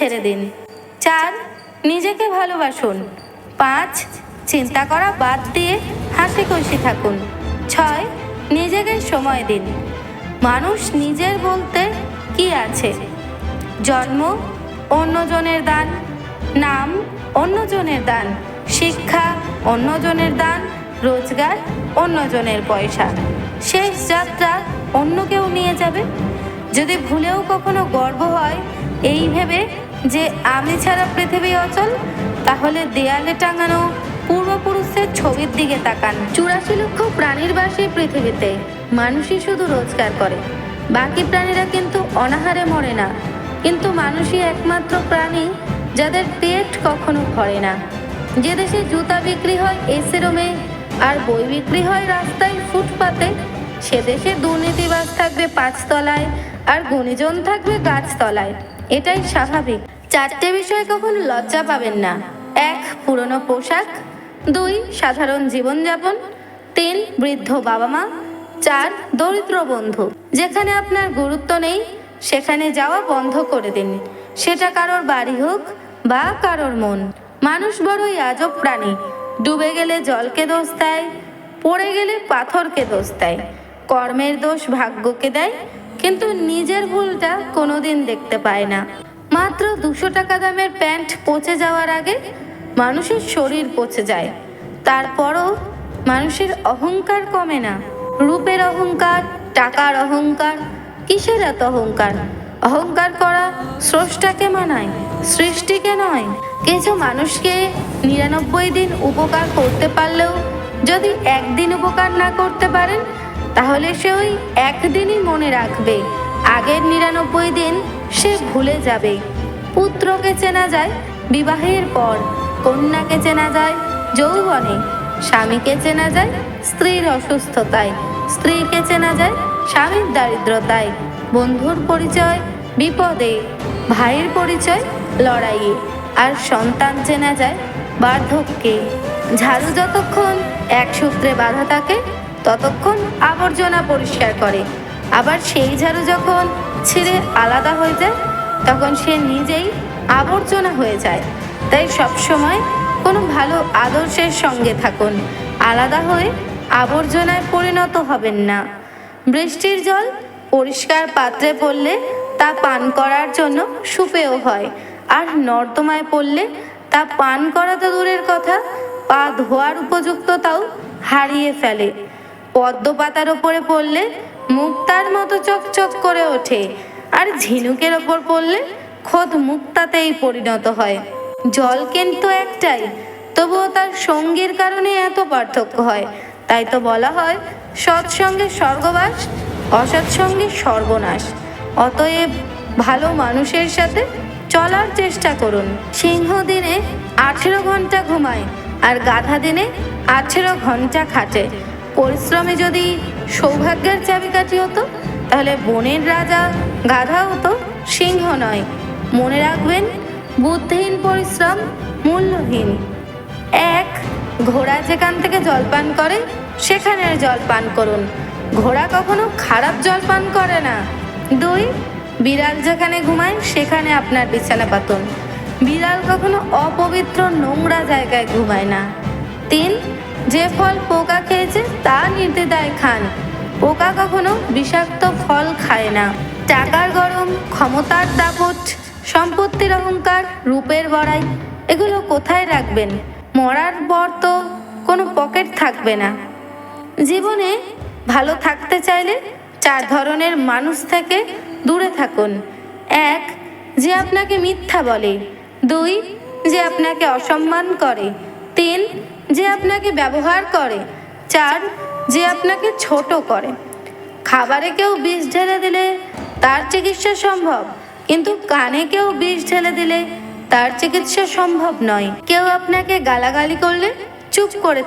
ছেড়ে দিন। চার, নিজেকে ভালোবাসুন। পাঁচ, চিন্তা করা বাদ দিয়ে হাসি খুশি থাকুন। ছয়, নিজেকে সময় দিন। মানুষ নিজের বলতে কি আছে? জন্ম, অন্যজনের দান। নাম, অন্যজনের দান। শিক্ষা, অন্যজনের দান। রোজগার, অন্যজনের পয়সা। শেষ যাত্রা অন্য কেউ নিয়ে যাবে। যদি ভুলেও কখনো গর্ব হয়, এই ভেবে যে আমি ছাড়া পৃথিবী অচল, তাহলে দেয়ালে টাঙানো পূর্বপুরুষের ছবির দিকে তাকান। চুরাশি লক্ষ প্রাণীর বাসী পৃথিবীতে। মানুষই শুধু রোজগার করে। বাকি প্রাণীরা কিন্তু অনাহারে মরে না। কিন্তু মানুষই একমাত্র প্রাণী যাদের পেট কখনো ভরে না। যে দেশে জুতা বিক্রি হয় এসে রোমে আর বই বিক্রি হয় রাস্তায় ফুটপাতে, সে দেশে দুর্নীতিবাজ থাকবে পাঁচতলায় আর গুণীজন থাকবে গাছতলায়। এটাই স্বাভাবিক। চারটে বিষয়ে কখনো লজ্জা পাবেন না। এক, পুরনো পোশাক। দুই, সাধারণ জীবনযাপন। তিন, বৃদ্ধ বাবা মা চার, দরিদ্র বন্ধু। যেখানে আপনার গুরুত্ব নেই, সেখানে যাওয়া বন্ধ করে দিন। সেটা কারোর বাড়ি হোক বা কারোর মন। মানুষ বড়ই আজব প্রাণী। ডুবে গেলে জলকে দোষ দেয়, পড়ে গেলে পাথরকে দোষ দেয়। কর্মের দোষ ভাগ্যকে দেয়, কিন্তু নিজের ভুলটা কোনোদিন দেখতে পায় না। মাত্র দুশো টাকা দামের প্যান্ট পচে যাওয়ার আগে মানুষের শরীর পচে যায়। তারপরও মানুষের অহংকার কমে না। রূপের অহংকার, টাকার অহংকার, কিসের এত অহংকার? অহংকার করা স্রষ্টাকে মানায়, সৃষ্টিকে নয়। কিছু মানুষকে নিরানব্বই দিন উপকার করতে পারলেও যদি একদিন উপকার না করতে পারেন, তাহলে সে ওই একদিনই মনে রাখবে। আগের নিরানব্বই দিন সে ভুলে যাবে। পুত্রকে চেনা যায় বিবাহের পর, কন্যাকে চেনা যায় যৌবনে, স্বামীকে চেনা যায় স্ত্রীর অসুস্থতায়, স্ত্রীকে চেনা যায় স্বামীর দারিদ্রতায়। বন্ধুর পরিচয় বিপদে, ভাইয়ের পরিচয় লড়াইয়ে, আর সন্তান চেনা যায় বার্ধক্যে। ঝাড়ু যতক্ষণ এক সূত্রে বাঁধা থাকে, ততক্ষণ আবর্জনা পরিষ্কার করে। আবার সেই ঝাড়ু যখন ছিঁড়ে আলাদা হয়ে যায়, তখন সে নিজেই আবর্জনা হয়ে যায়। তাই সবসময় কোনো ভালো আদর্শের সঙ্গে থাকুন। আলাদা হয়ে আবর্জনায় পরিণত হবেন না। বৃষ্টির জল পরিষ্কার পাত্রে পড়লে তা পান করার জন্য সুপেয় হয়। আর নর্দমায় পড়লে তা পান করা তো দূরের কথা, পা ধোয়ার উপযুক্ততাও হারিয়ে ফেলে। পদ্ম পাতার ওপরে পড়লে মুক্তার মতো চকচক করে ওঠে। আর ঝিনুকের ওপর পড়লে খোদ মুক্তাতেই পরিণত হয়। জল কিন্তু একটাই, তবুও তার সঙ্গীর কারণে এত পার্থক্য হয়। তাই তো বলা হয়, সৎসঙ্গে স্বর্গবাস, অসৎসঙ্গে সর্বনাশ। অতএব ভালো মানুষের সাথে চলার চেষ্টা করুন। সিংহ দিনে আঠেরো ঘণ্টা ঘুমায়, আর গাধা দিনে আঠেরো ঘণ্টা খাটে। পরিশ্রমে যদি সৌভাগ্যের চাবিকাঠি হতো, তাহলে বনের রাজা গাধা হতো, সিংহ নয়। মনে রাখবেন, বুদ্ধিহীন পরিশ্রম মূল্যহীন। এক, ঘোড়া যেখান থেকে জল পান করে, সেখানের জল পান করুন। ঘোড়া কখনো খারাপ জল পান করে না। দুই, বিড়াল যেখানে ঘুমায়, সেখানে আপনার বিছানা পাতুন। বিড়াল কখনো অপবিত্র নোংরা জায়গায় ঘুমায় না। তিন, যে ফল পোকা খেয়েছে তা নির্দ্বিধায় খান। পোকা কখনো বিষাক্ত ফল খায় না। টাকার গরম, ক্ষমতার দাপট, সম্পত্তির অহংকার, রূপের বড়াই, এগুলো কোথায় রাখবেন? মরার পর তো কোনো পকেট থাকবে না। জীবনে ভালো থাকতে চাইলে চার ধরনের মানুষ থেকে দূরে থাকুন। এক, যে আপনাকে মিথ্যা বলে। দুই, যে আপনাকে অসম্মান করে। তিন, যে আপনাকে ব্যবহার করে চার, যে আপনাকে ছোট করে খাবারে কেউ বিষ ঢেলে দিলে তার চিকিৎসা সম্ভব, কিন্তু কানে কেউ বিষ ঢেলে দিলে তার চিকিৎসা সম্ভব নয় কেউ আপনাকে গালাগালি করলে চুপ করে।